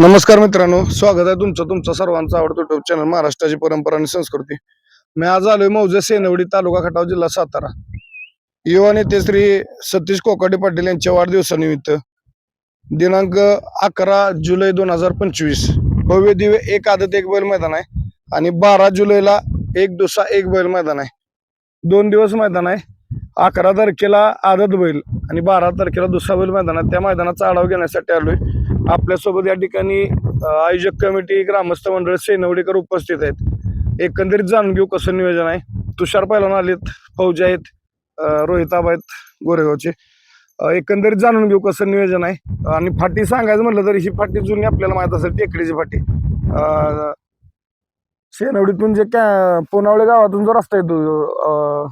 नमस्कार मित्रांनो स्वागत आहे तुमचं तुमचं सर्वांचा आवडतो युट्यूब चॅनल महाराष्ट्राची परंपरा आणि संस्कृती. मी आज आलोय मौजे सेनवडी तालुका खटाव जिल्हा सातारा. युवा नेते श्री सतीश कोकाटे पाटील यांच्या वाढदिवसानिमित्त दिनांक अकरा जुलै दोन हजार पंचवीस भव्य दिव्य एक आदत एक बैल मैदान आहे आणि बारा जुलैला एक दुसरा एक बैल मैदान आहे. दोन दिवस मैदान आहे. अकरा तारखेला आदत बैल आणि बारा तारखेला दुसरा बैल मैदान आहे. त्या मैदानाचा आढावा घेण्यासाठी आलोय. आपल्यासोबत या ठिकाणी आयोजक कमिटी ग्रामस्थ मंडळ सेनवडेकर उपस्थित आहेत. एकंदरीत जाणून घेऊ कसं नियोजन आहे. तुषार पैलवान आलेत फौजी आहेत रोहिताब रोहित आहेत गोरेगावचे. एकंदरीत जाणून घेऊ कसं नियोजन आहे. आणि फाटी सांगायचं म्हटलं तर ही फाटी जुनी आपल्याला माहीत असेल टेकडीची फाटी. अ, सेनवडीतून जे काय पोनावळे गावातून जो रस्ता येतो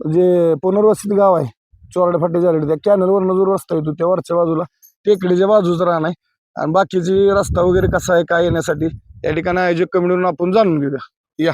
जे पुनर्वसित गाव आहे चोरडे फाटी झाले त्या कॅनलवरनं जो रस्ता येतो त्या वरच्या बाजूला टेकडीच्या बाजूच राहणार आहे. आणि बाकीची रस्ता वगैरे कसा आहे काय येण्यासाठी या ठिकाणी आयोजक कमिटीवरून आपण जाणून घेऊया. या.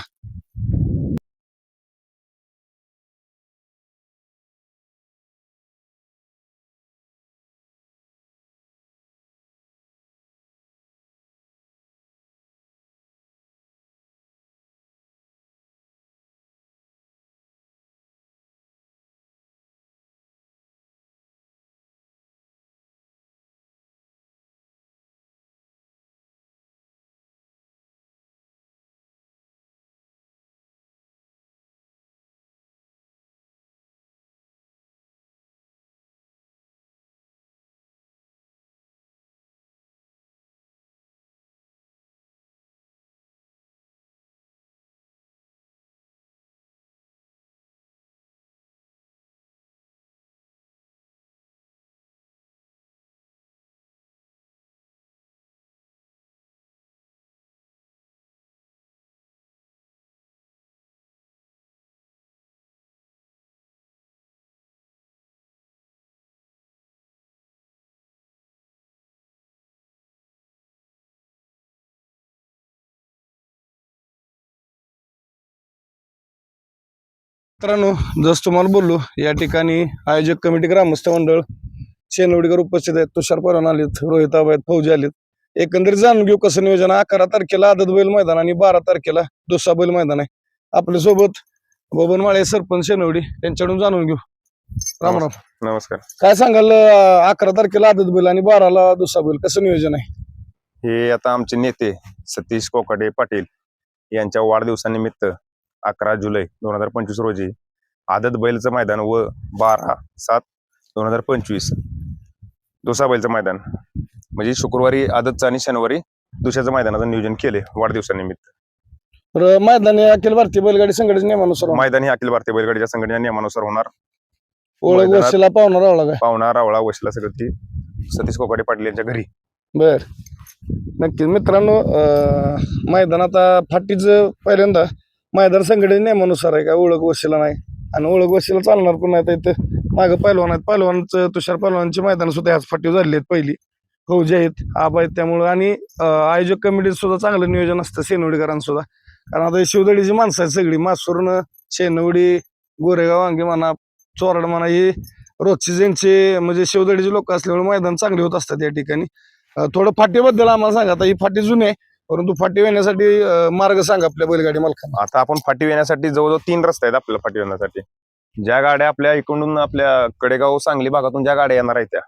मित्रांनो जस तुम्हाला बोललो या ठिकाणी आयोजक कमिटी ग्रामस्थ मंडळ शेनवडीकर उपस्थित आहेत. तुषार परान आलेत रोहित आहेत फौजी आलेत. एकंदरीत जाणून घेऊ कसं नियोजन. अकरा तारखेला आदत बैल मैदान आणि बारा तारखेला दुसरा बैल मैदान आहे. आपल्यासोबत बबन माळे सरपंच शेनवडी यांच्याकडून जाणून घेऊ. राम राम. नमस्कार. काय सांगाल अकरा तारखेला आदत बैल आणि बाराला दुसरा बैल कसं नियोजन आहे? हे आता आमचे नेते सतीश कोकाटे पाटील यांच्या वाढदिवसानिमित्त अकरा जुलै दोन हजार पंचवीस रोजी आदत बैलचं मैदान व बारा सात दोन हजार पंचवीस दुसरा बैलचं मैदान. म्हणजे शुक्रवारी आदतचं आणि शनिवारी दुसऱ्याचं मैदानाचं नियोजन केले वाढदिवसानिमित्त. तर मैदान हे अखिल भारतीय बैलगाडी संघटनेच्या नियमानुसार होणार. मैदान हे अखिल भारतीय बैलगाडीच्या संघटनेच्या नियमानुसार होणार. ओळख मैदानात- पाहुणा रावला काय? पावणा रावळा वशिला सगळं ती सतीश कोकाटे पाटील यांच्या घरी. बर. नक्कीच मित्रांनो अं, मैदान आता फाटीच पहिल्यांदा मैदान संघटने नियमानुसार आहे का? ओळख वशिला नाही. आणि ओळख वशिला चालणार पण नाही तर इथं मागं पहिलवान आहेत. पहिलवानचं तुषार पहिलवानची मैदान सुद्धा ह्याच फाटीव झालेली आहेत पहिली. हो, फौजी आहेत आबा आहेत त्यामुळं. आणि आयोजक कमिटीत सुद्धा चांगलं नियोजन असतं सेनवडीकरांसुद्धा कारण आता शिवदळीची शिवदडीची माणसं आहेत सगळी. मासूरनं शेनवडी गोरेगाव वांगे म्हणा चोराड म्हणा ही रोजची ज्यांचे म्हणजे शिवदळीचे लोक असल्यामुळे मैदान चांगले होत असतात या ठिकाणी. थोडं फाटीबद्दल आम्हाला सांगा आता ही फाटी जुने आहे. परंतु फाटी येण्यासाठी मार्ग सांगा आपल्या बैलगाडी मालकांना. आता आपण फाटी येण्यासाठी जवळजवळ तीन रस्ते आहेत आपल्याला फाटी येण्यासाठी. ज्या गाड्या आपल्या इकडून आपल्या कडेगाव सांगली भागातून ज्या गाड्या येणार आहेत त्या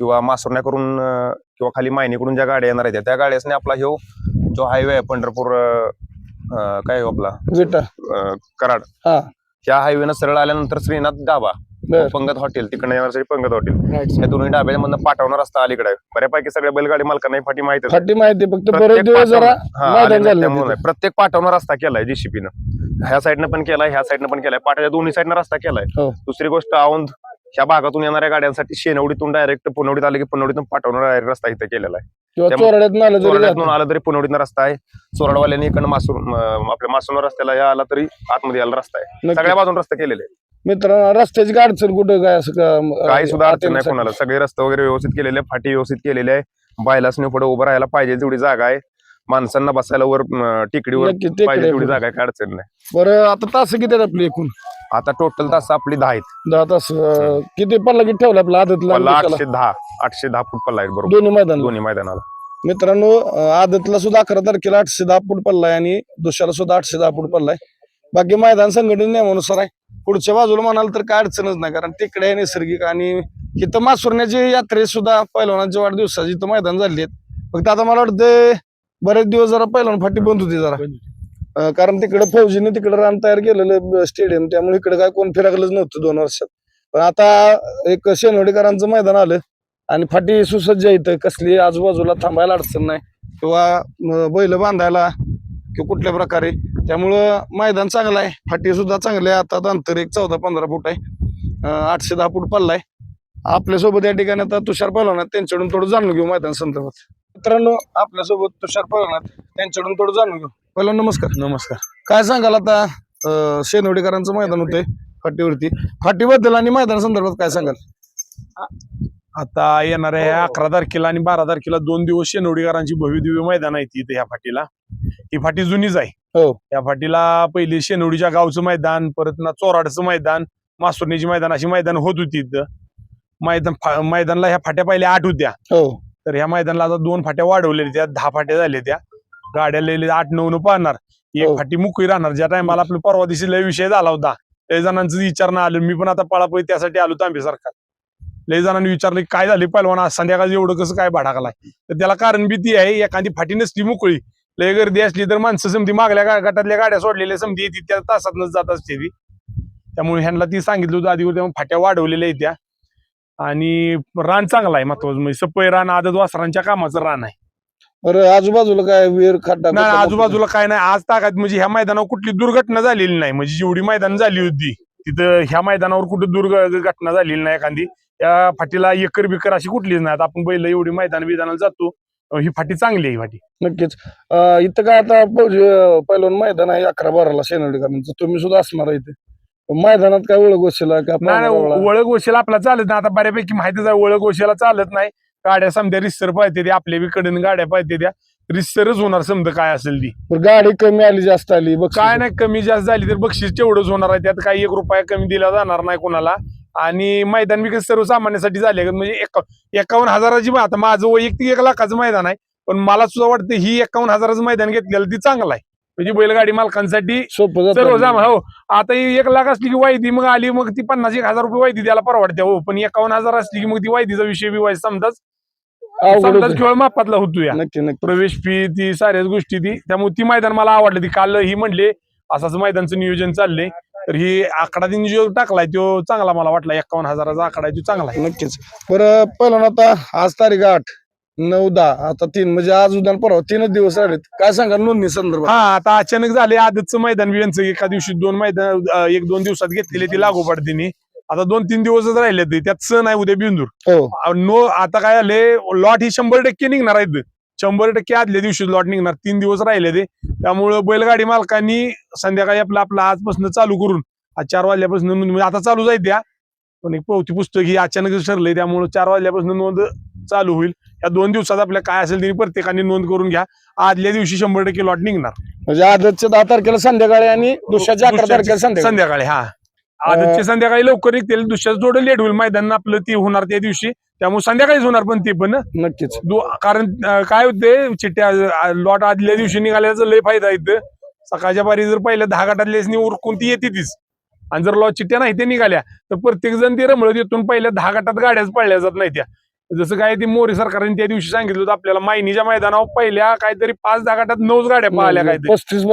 किंवा मासुरण्याकडून किंवा खाली मायनीकडून ज्या गाड्या येणार आहेत त्या, गाड्यासने आपला ह्यो जो हायवे आहे पंढरपूर काय आपला? कराड. हा. त्या हायवेनं सरळ आल्यानंतर श्रीनाथ डाबा बर पंगत हॉटेल तिकडे येण्यासाठी पंगत हॉटेल right. या दोन्ही डाब्याच्या मधनं पाठवणार रस्ता अलीकडे आहे. बऱ्यापैकी सगळ्या बैलगाडी मालकांना ही फाटी माहिती फाटी माहिती आहे, फक्त बरेच प्रत्येक दिवस जरा पाठवणं- हा, मैदान आले नाही झालं त्यामुळे नाही नाही. प्रत्येक पाठवणार रस्ता केलाय ह्या साईडनं पण केलाय ह्या साईडनं पण केलाय पाटाच्या दोन्ही साईडनं रस्ता केलाय हो. दुसरी गोष्ट औंध ह्या भागातून येणाऱ्या गाड्यांसाठी शेनवडीतून डायरेक्ट पुनवडीत आले की पुनवडीतून पाठवणार डायरेक्ट रस्ता इथे केलेला आहे किंवा त्यामुळे चोराड्यात आलं जरी चोरड्यातून जातं. आला तरी पुनवडीनं रस्ता आहे चोरडवाल्यांनी इकडनं मासूर म, आपल्या मासूर रस्त्याला या आला तरी आतमध्ये यायला रस्ता आहे नक्की. सगळ्या बाजून रस्ते केलेले आहेत. मित्रांनो रस्त्याची काय अडचण कुठं? काय असं का काही सुद्धा अडचण नाही कोणाला. सगळे रस्ते वगैरे व्यवस्थित केलेले आहे, फाटी व्यवस्थित केलेली आहे. बायलासने पुढे उभं राहायला पाहिजे तेवढी जागा आहे. माणसांना बसायला वर टेकडीवर नक्की, टेकडीवर. पाहिजे तेवढी जागा आहे काय अडचण नाही. बरं आता तास किती आहेत आपली एकूण? आता टोटल तास आपली दहा आहेत. दहा तास अं, किती पल्ला किती ठेवला आपला? पल्ला निकाला? आठशे दहा आठशे दहा फूट पल्ला आहेत बरोबर. दोन्ही मैदान दोन्ही मैदानाला. मित्रांनो अं, आदतला सुद्धा अकरा तारखेला आठशे दहा फूट पल्ला आहे आणि दुसऱ्याला सुद्धा आठशे दहा फूट पल्ला आहे. बाकी मैदान संघटने नियमानुसार आहे. पुढच्या बाजूला म्हणाल तर काय अडचणच नाही कारण तिकडे आहे नैसर्गिक आणि इथं मासुरण्याची यात्रे सुद्धा पैलवानाच्या वाढदिवसाची इथं मैदान झाली आहेत. फक्त आता मला वाटतं बरेच दिवस जरा पैलवान फाटी बंद होती जरा. कारण तिकडे फौजीने तिकडे रान तयार केलेलं स्टेडियम त्यामुळे इकडे काय कोण फिरकलंच नव्हतं दोन वर्षात. पण आता एक शेनवडीकरांचं मैदान आलं आणि फाटी सुसज्ज इथं. कसली आजूबाजूला थांबायला अडचण नाही. किंवा बैल बांधायला किंवा कुठल्या प्रकारे. त्यामुळं मैदान चांगलं आहे. फाटी सुद्धा चांगली आहे. आता अंतर एक चौदा पंधरा फूट आहे. आठशे दहा फूट पल्ला आहे. आपल्यासोबत या ठिकाणी आता तुषार आहेत त्यांच्याकडून थोडं जाणून घेऊ मैदान संदर्भात. मित्रांनो आपल्यासोबत तुषार पहलवान आहेत त्यांच्याकडून थोडं जाणून घेऊ. पहिला नमस्कार. नमस्कार. काय सांगाल आता अं, शेनवडीकरांचं मैदान होतंय फाटीवरती. फाटीबद्दल आणि मैदान संदर्भात काय सांगाल? आता येणाऱ्या ह्या अकरा तारखेला आणि बारा तारखेला दोन दिवस शेनवडीकरांची भव्यदिव्य मैदान आहे इथे ह्या फाटीला. ही फाटी जुनीच आहे. हो. या फाटीला पहिली शेनवडीच्या गावचं मैदान परत ना चोराडचं मैदान मासुर्णीची मैदान अशी मैदान होत होती इथं. मैदान मैदानला ह्या फाट्या पहिल्या आठ होत्या. हो. तर ह्या मैदानाला आता दोन फाट्या वाढवलेल्या त्या दहा फाट्या झाल्या त्या. गाड्या आठ नऊ न पाहणार. एक हो. फाटी मुकळी राहणार. ज्या टायमाला आपल्या परवा दिवशी लय विषय झाला होता. लय जणांचं विचारणं आलं. मी पण आता पळापळी त्यासाठी आलो तांबे सरकार. लय जणांनी विचारलं काय झाले पहिलवान आज संध्याकाळी एवढं कसं काय भाडाकलाय तर त्याला कारण बी ती आहे एखादी फाटी नसली मोकळी लय गर्दी असली तर माणसं समधी मागल्या गटातल्या गाड्या सोडलेल्या समधी येते त्या तासातनच जात असते ती. त्यामुळे ह्यांना ती सांगितलं होतं आधी त्यामुळे फाट्या वाढवलेल्या आहेत त्या. आणि रान चांगला आहे महत्वाचं म्हणजे सपय रान आदत वासरांच्या कामाचं रान आहे. बरं आजूबाजूला काय विहीर खड्डा नाही आजूबाजूला काय नाही आज ताकद म्हणजे ह्या मैदानावर कुठली दुर्घटना झालेली नाही. म्हणजे जेवढी मैदान झाली होती तिथं ह्या मैदानावर कुठे दुर्घटना झालेली नाही एखादी. या फाटीला एकर बिकर अशी कुठलीच नाही. आपण बैल एवढी मैदान बिदानाला जातो ही फाटी चांगली आहे ही फाटी. नक्कीच. अं, इथं काय आता पहिलवान मैदान आहे अकरा बाराला शेनवडीकरांचं तुम्ही सुद्धा असणार आहे इथे. मैदानात काय ओळख गोष्टीला का नाही नाही, पाहुणा रावळा? ओळख गोशीला आपला चालत नाही. आता बऱ्यापैकी माहितीच आहे ओळख गोशीला चालत नाही. गाड्या समजा रिस्सर पाहिजे त्या आपल्या बी कडून गाड्या पाहिजे त्या. रिस्सरच होणार समजा काय असेल ती. बरं, गाडी कमी आली जास्त आली बघ काय नाही कमी जास्त झाली तर बक्षीस तेवढंच होणार आहे. त्यात काही एक रुपया कमी दिला जाणार नाही कोणाला. आणि मैदान विकत सर्वसामान्यासाठी झाले म्हणजे एक एकावन्न हजाराची आता माझं वैयक्तिक एक लाखाचं मैदान आहे पण मला सुद्धा वाटतं ही एकावन्न हजाराचं मैदान घेतलेलं ती चांगलं आहे. म्हणजे बैलगाडी मालकांसाठी. सर्वसामान हो आता ही एक लाख असली की वायदी मग आली मग ती पन्नास एक हजार रुपये वायदी द्यायला परवडते. हो पण एकावन्न हजार असली की मग ती वायदीचा विषय बी समजाच. खेळ मापातला होतो या. प्रवेश फी ती साऱ्याच गोष्टी ती त्यामुळे ती मैदान मला आवडलं. ती काल ही म्हणले असंच मैदानचं नियोजन चाललंय. तर ही आकडा त्यांनी जो टाकलाय तो चांगला मला वाटला. एकावन्न हजाराचा आकडा आहे तो चांगला आहे. नक्कीच. बरं पहिलं आता आज तारीख आठ नऊ दहा आता तीन म्हणजे आज उद्या आणि परवा तीनच दिवस राहिलेत. काय सांगा नोंदणी संदर्भात? हा आता अचानक झाले आदतचं मैदान यांचं एका दिवशी दोन मैदान एक दोन दिवसात घेतलेले ती लागोपाठ त्यांनी आता दोन तीन दिवसच राहिले ते त्यात सण आहे उद्या बिंदूर. हो. नो आता काय आले लॉट ही शंभर टक्के निघणार आहेत. शंभर टक्के आदल्या दिवशी लॉट निघणार. तीन दिवस राहिले ते. त्यामुळं बैलगाडी मालकांनी संध्याकाळी आपलं आपलं आजपासून चालू करून आज चार वाजल्यापासून नोंद म्हणजे आता चालू जाईल त्या. पण एक पावती पुस्तक ही अचानक ठरलंय त्यामुळे चार वाजल्यापासून नोंद चालू होईल. या दोन दिवसात आपल्या काय असेल त्यांनी प्रत्येकाने नोंद करून घ्या. आदल्या दिवशी शंभर टक्के लॉट निघणार. म्हणजे आजच्या दहा तारखेला संध्याकाळी आणि दुसऱ्याच्या अकरा तारखेला संध्याकाळी. संध्याकाळी हा. आदतचे संध्याकाळी लवकर निघतील. दुसऱ्याच थोडं लेट होईल. मैदान आपलं ती होणार त्या दिवशी. त्यामुळे संध्याकाळीच होणार पण ते पण नक्कीच. कारण काय होते चिट्ट्या लॉट आदल्या दिवशी निघाल्याचा लय फायदा इथं. सकाळच्या पारी जर पहिल्या दहा गटातल्याच उरकून ती येते तीच. आणि जर लॉट चिट्ट्या नाही त्या निघाल्या तर प्रत्येक जण ते रमळत येथून पहिल्या दहा गटात गाड्याच पडल्या जात नाही त्या. जसं काय ते मोरे सरकारने त्या दिवशी सांगितलं होतं आपल्याला मायनीच्या मैदानावर पहिल्या काहीतरी पाच दहा गटात नऊच गाड्या पाहिल्या काहीतरी. पस्तीस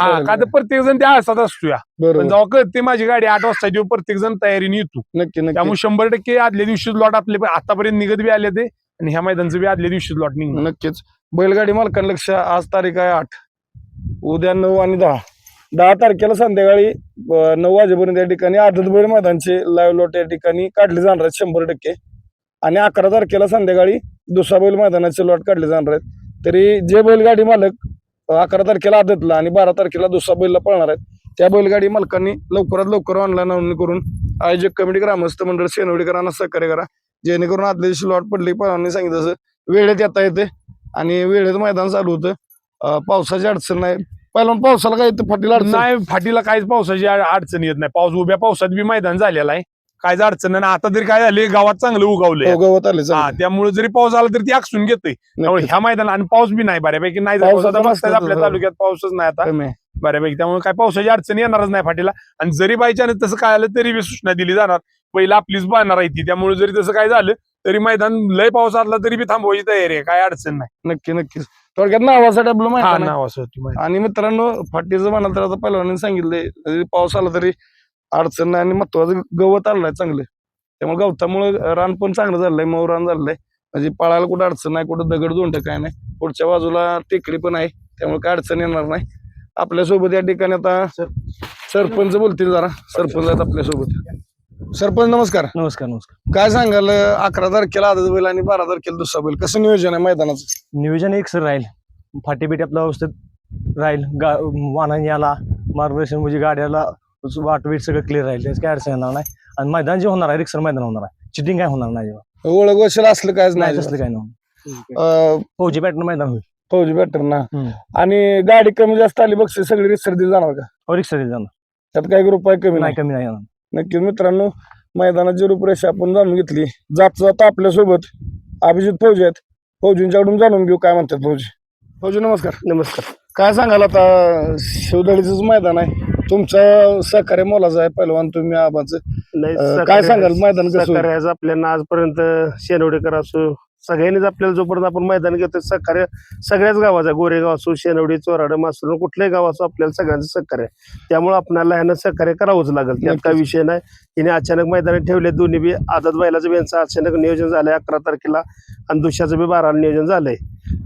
हा का तर प्रत्येक जण त्या असतात असतो या पण बरोबर जेव्हा कळते माझी गाडी आठ वाजता जेव्हा प्रत्येक जण तयारीने येतो. नक्की नक्की. त्यामुळे शंभर टक्के आदल्या दिवशी लॉट आपले आतापर्यंत निघत बी आले ते आणि ह्या मैदानचं बी आदल्या दिवशी लॉट निघणार. नक्कीच. बैलगाडी मालकांना लक्ष आज तारीख आहे आठ. उद्या नऊ आणि दहा. दहा तारखेला संध्याकाळी नऊ वाजेपर्यंत या ठिकाणी आदत बैल मैदानचे लाईव्ह लॉट या ठिकाणी काढले जाणार आहेत शंभर टक्के. आणि अकरा तारखेला संध्याकाळी दुसरा बैल मैदानाचे लॉट काढले जाणार आहेत. तरी जे बैलगाडी मालक अकरा तारखेला आदतला आणि बारा तारखेला दुसरा बैलला पळणार आहेत त्या बैलगाडी मालकांनी लवकरात लवकर ऑनलाईन नोंदणी करून आयोजक कमिटी ग्रामस्थ मंडळ शेनवडीकरांना सहकार्य करा. जेणेकरून आदल्या दिवशी लॉट पडली पण सांगितलं तसं वेळेत येता येते आणि वेळेत मैदान चालू होतं. पावसाची अडचण नाही. पहिला पावसाला काय फाटीला अडचण? नाही फाटीला काहीच पावसाची अडचण येत नाही. पाऊस उभ्या पावसात बी मैदान झालेला आहे. काहीच अडचण नाही. आता तरी काय झाले गावात चांगलं उगवलंय. हो, गवत आले हा. त्यामुळे जरी पाऊस आला तरी ती आकसून त्यामुळे नक्कीच. ह्या मैदान आणि पाऊस बी नाही बऱ्यापैकी. नाही पावसाचा आपल्या तालुक्यात पाऊसच नाही आता. बऱ्यापैकी. त्यामुळे काय पावसाची अडचण येणारच नाही फाटीला. आणि जरी बायचान्स तसं काय आलं तरी बी सूचना दिली जाणार. पहिला आपलीच बांधणार आहे ती. त्यामुळे जरी तसं काय झालं तरी मैदान लय पाऊस आला तरी बी थांबवायची तयारी आहे. काय अडचण नाही. नक्की नक्कीच थोडक्यात नावासाठी आपलं माहिती नाही. नाव असं होती माहिती. आणि मित्रांनो फाटीचं म्हणाल तर आता पहिलवानांनी सांगितलंय. पाऊस आला तरी अडचण नाही आणि महत्वाचं गवत आलंय चांगलं. त्यामुळे गवतामुळे रान पण चांगलं झालंय मऊ रान झालंय. म्हणजे पळायला कुठं अडचण नाही कुठं दगड दोंड काय नाही. पुढच्या बाजूला टेकडी पण आहे त्यामुळे काय अडचण येणार नाही. आपल्यासोबत या ठिकाणी आता सरपंच बोलतील जरा. सरपंच आहेत आपल्यासोबत. सरपंच नमस्कार. नमस्कार नमस्कार. काय सांगाल अकरा तारखेला आदत बैल आणि बारा तारखेला दुसरा बैल? कसं नियोजन आहे मैदानाचं? नियोजन एक सर राहील. फाटी बिटी आपल्या व्यवस्थित राहील. गा वाहनाने याला मार्गदर्शन म्हणजे गाड्याला वाट वेट सगळं क्लिअर राहील त्याच काय अडचण येणार नाही. आणि मैदान जे होणार आहे रिक्सर मैदान होणार आहे. चिटिंग काय होणार नाही जेव्हा. ओळख वशील असलं कायच नाही तसलं काय नाही अं, फौजी पॅटर्न मैदान होईल. फौजी बॅटर ना. आणि गाडी कमी जास्त आली बक्षीस सगळी रिक्सर दिली जाणार का? हो रिक्षा दिली जाणार. त्यात काही रुपये कमी नाही नाही. कमी नाही येणार. नक्कीच मित्रांनो मैदानाची रूपरेषा आपण जाणून घेतली जात जात आपल्यासोबत अभिजित फौजी आहेत. फौजींच्याकडून जाणून घेऊ काय म्हणतात फौजी? फौजी नमस्कार. नमस्कार. काय सांगाल आता शिवदळीच मैदान आहे. तुमचं सहकार्य मोलाचं आहे पहिलवान तुम्ही आबाचं काय सांगाल मैदान कसं? सहकार्याचं आपल्याला आजपर्यंत शेनवडेकर असो सगळ्यांनीच आपल्याला जोपर्यंत आपण मैदान घेतो सहकार्य सगळ्याच गावाचं आहे. गोरेगाव असो शेनवडी चोराड मासुर कुठल्याही गाव असो आपल्याला सगळ्यांचं सहकार्य आहे. त्यामुळे आपल्याला ह्यानं सहकार्य करावंच लागेल त्यात काय. विषय नाही हिने अचानक मैदानात ठेवले दोन्ही बी आदत बैलाचं बी यांचं अचानक नियोजन झालंय अकरा तारखेला आणि दुसऱ्याचं बी बाराला नियोजन झालंय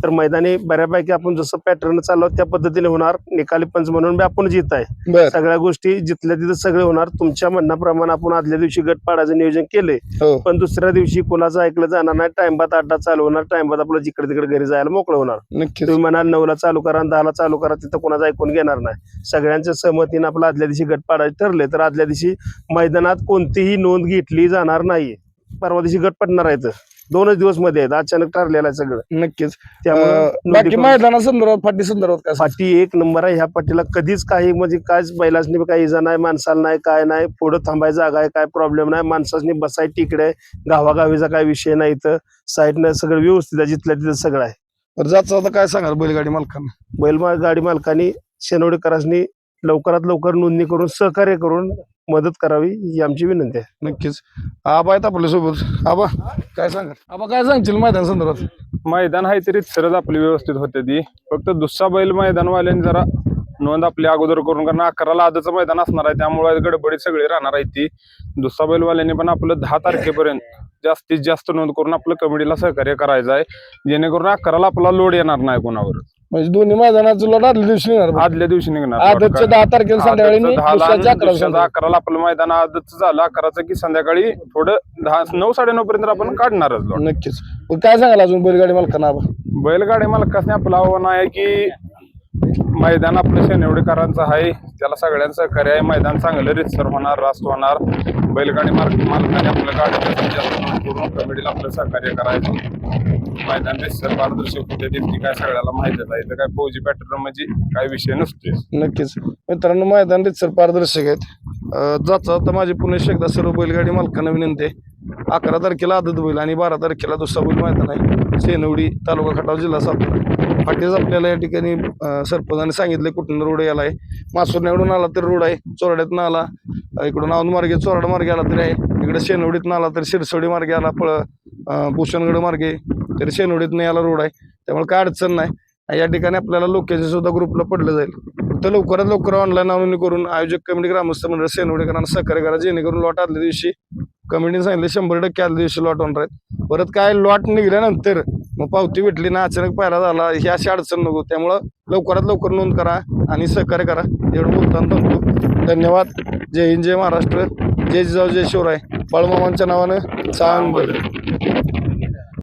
तर मैदानी बऱ्यापैकी आपण जसं पॅटर्न चाललो त्या पद्धतीने होणार. निकाली पंच म्हणून आपण जित आहे. सगळ्या गोष्टी जिथल्या तिथं सगळे होणार. तुमच्या म्हणण्याप्रमाणे आपण आदल्या दिवशी गट पाडायचं नियोजन केलंय. हो. पण दुसऱ्या दिवशी कोणाचं ऐकलं जाणार नाही. टाइमबाद अड्डा चालू होणार. टाइमबाद आपलं जिकडे तिकडे घरी जायला मोकळं होणार. तुम्ही म्हणाल नऊला चालू करा दहाला चालू करा तिथं कोणाचं ऐकून घेणार नाही. सगळ्यांच्या सहमतीनं आपलं आदल्या दिवशी गट पाडायचे ठरले तर आदल्या दिवशी मैदानात कोणतीही नोंद घेतली जाणार नाही. परवा दिवशी गट पडणार आहेत दोनच दिवसमध्ये आहेत. अचानक ठरलेलं आहे सगळं. नक्कीच. त्यामुळे बाकी मैदाना संदर्भात फाटी संदर्भात काय? पाठी एक नंबर आहे. ह्या पाठीला कधीच काही म्हणजे कायच बैलासनी काही इजा नाही माणसाला नाही काय नाही. पुढं थांबायची जागा आहे काय प्रॉब्लेम नाही. माणसासनी बसाय तिकडे. आहे गावागावीचा काय विषय नाही इथं. साईडनं सगळं व्यवस्थित आहे. जिथल्या तिथं सगळं आहे. बरं जात आता काय सांगाल बैलगाडी मालकांना? बैलमाळ गाडी मालकांनी शेनवडेकरांनी लवकरात लवकर नोंदणी करून सहकार्य करून मदत करावी ही आमची विनंती आहे. नक्कीच. आबा आहेत आपल्यासोबत. आबा काय सांगाल? आबा काय सांगशील मैदान संदर्भात? मैदान आहे तरी सरच आपली व्यवस्थित होते ती. फक्त दुसरा बैल मैदानवाल्यांनी जरा नोंद आपली अगोदर करून कारण अकराला आजचं मैदान असणार आहे त्यामुळे गडबडीत सगळी राहणार आहे ती. दुसरा बैलवाल्यांनी पण आपलं दहा तारखेपर्यंत जास्तीत जास्त नोंद करून आपलं कमिटीला सहकार्य करायचं आहे. जेणेकरून अकराला आपला लोड येणार नाही कोणावर. म्हणजे दोन्ही मैदानाचं लढ आदल्या दिवशी बा. आदल्या दिवशी निघणार आदतच्या दहा तारखेला संध्याकाळी आणि दुसऱ्याच्या. अकराला आपलं मैदान आदतचं झालं. अकराचं की संध्याकाळी थोडं दहा नऊ साडेनऊ पर्यंत आपण काढणारच नक्कीच. मग काय सांगाल अजून बैलगाडी मालकांना? आबा बैलगाडी मालकासने आपलं आव्हान आहे की मैदान आपलं शेनवडेकरांचं आहे. त्याला सगळ्यांचं सहकार्य आहे. मैदान चांगलं रितसर होणार रास्त होणार. बैलगाडी मार्ग मालकाने आपलं गाडी जास्तीत कमिटीला आपलं सहकार्य करायचं. मैदान रितसर पारदर्शक होते. तितकी काय सगळ्याला माहितीच आहे? तर काय फौजी पॅटर्न म्हणजे काय विषय नसते नक्कीच. मित्रांनो मैदान रितसर पारदर्शक आहेत. अं, जाता जाता माझी पुणे एकदा सर्व बैलगाडी मालकांना विनंती आहे. अकरा तारखेला आदत बैल आणि बारा तारखेला दुसरा बैल मैदान आहे. सेनवडी तालुका खटाव जिल्हा सातारा. फाटीच आपल्याला या ठिकाणी सरपंचाने सांगितलं कुठून रोड याला आहे मासुरण्याकडून आला तर रोड आहे चोराड्यातनं आला. इकडून औंध मार्गे चोराड मार्गे आला तरी आहे. इकडे शेनवडीतनं आला तरी शिरसोडी मार्गे आला पळ भूषणगड मार्गे. तरी शेनवडीतनं याला रोड आहे. त्यामुळे काय अडचण नाही. या ठिकाणी आपल्याला लोकेशन सुद्धा ग्रुपला पडलं जाईल. फक्त लवकरात लवकर ऑनलाईन नोंदणी करून आयोजक कमिटी ग्रामस्थ मंडळ सेनवडेकरांना सहकार्य करा. जेणेकरून लॉट आदल्या दिवशी कमिटीने सांगितले शंभर टक्के आदल्या दिवशी लॉट होणार आहेत. परत काय लॉट निघाल्यानंतर मग पावती भेटली ना अचानक पाहिला झाला ही अशी अडचण नको त्यामुळं लवकरात लवकर नोंद करा आणि सहकार्य करा. एवढं बोलताना थांबतो. धन्यवाद. जय हिंद जय महाराष्ट्र. जय जिजाऊ जय शिवराय. बाळूमामांच्या नावानं चांग बरं